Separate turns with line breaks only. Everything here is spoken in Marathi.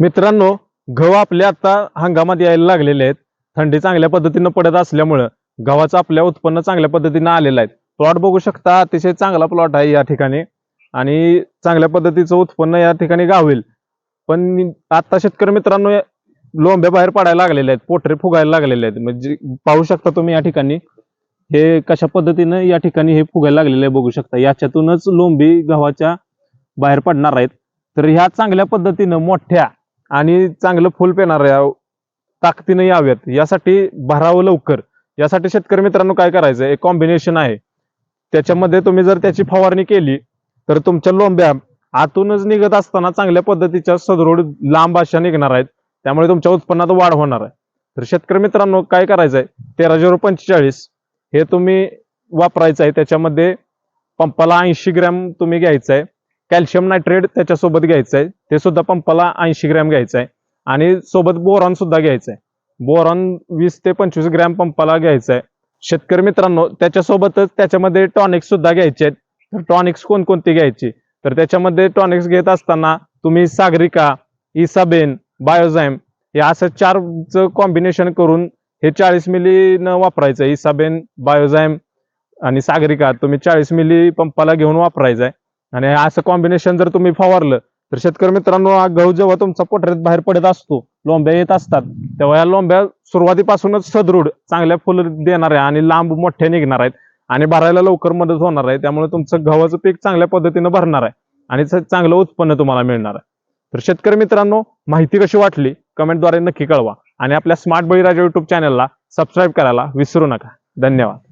मित्रांनो गहू आपल्या आता हंगामात यायला लागलेले आहेत. थंडी चांगल्या पद्धतीनं पडत असल्यामुळं गव्हाचं आपल्या उत्पन्न चांगल्या पद्धतीनं आलेलं आहे. प्लॉट बघू शकता अतिशय चांगला प्लॉट आहे या ठिकाणी. आणि चांगल्या पद्धतीचं उत्पन्न या ठिकाणी गावेल. पण आता शेतकरी मित्रांनो लोंब्या बाहेर पडायला लागलेल्या आहेत पोटरे फुगायला लागलेले आहेत. म्हणजे पाहू शकता तुम्ही या ठिकाणी. हे कशा पद्धतीनं या ठिकाणी हे फुगायला लागलेले आहे बघू शकता. याच्यातूनच लोंबी गव्हाच्या बाहेर पडणार आहेत. तर ह्या चांगल्या पद्धतीनं मोठ्या आणि चांगलं फुल पेणाऱ्या ताकदीनं याव्यात यासाठी भरावं लवकर. यासाठी शेतकरी मित्रांनो काय करायचं एक कॉम्बिनेशन आहे. त्याच्यामध्ये तुम्ही जर त्याची फवारणी केली तर तुमच्या लोंब्या आतूनच निघत असताना चांगल्या पद्धतीच्या सदृढ लांब अशा निघणार आहेत. त्यामुळे तुमच्या उत्पन्नात वाढ होणार आहे. तर शेतकरी मित्रांनो काय करायचं आहे तेरा झिरो पंचेचाळीस हे तुम्ही वापरायचं आहे त्याच्यामध्ये पंपाला ऐंशी ग्रॅम तुम्ही घ्यायचं आहे कॅल्शियम नायट्रेट त्याच्यासोबत घ्यायचं आहे ते सुद्धा पंपाला ऐंशी ग्रॅम घ्यायचं आहे आणि सोबत बोरॉन सुद्धा घ्यायचं आहे बोरॉन वीस ते पंचवीस ग्रॅम पंपाला घ्यायचं आहे शेतकरी मित्रांनो त्याच्यासोबतच त्याच्यामध्ये टॉनिक्स सुद्धा घ्यायचे आहेत तर टॉनिक्स कोणकोणती घ्यायची? तर त्याच्यामध्ये टॉनिक्स घेत असताना तुम्ही सागरिका इसाबेन बायोझायम हे असं चारचं कॉम्बिनेशन करून हे चाळीस मिलीनं वापरायचं आहे इसाबेन बायोझायम आणि सागरिका तुम्ही चाळीस मिली पंपाला घेऊन वापरायचं आहे आणि असं कॉम्बिनेशन जर तुम्ही फवारलं तर शेतकरी मित्रांनो हा गहू जेव्हा तुमचा पोटऱ्यात बाहेर पडत असतो लोंब्या येत असतात तेव्हा या लोंब्या सुरुवातीपासूनच सदृढ चांगल्या फुल आहे आणि लांब मोठ्या निघणार आहेत आणि भरायला लवकर मदत होणार आहे. त्यामुळे तुमचं गव्हाचं पीक चांगल्या पद्धतीनं भरणार आहे आणि चांगलं उत्पन्न तुम्हाला मिळणार आहे. तर शेतकरी मित्रांनो माहिती कशी वाटली? कमेंटद्वारे नक्की कळवा आणि आपल्या स्मार्ट बळीराजा युट्यूब चॅनलला सबस्क्राईब करायला विसरू नका. धन्यवाद.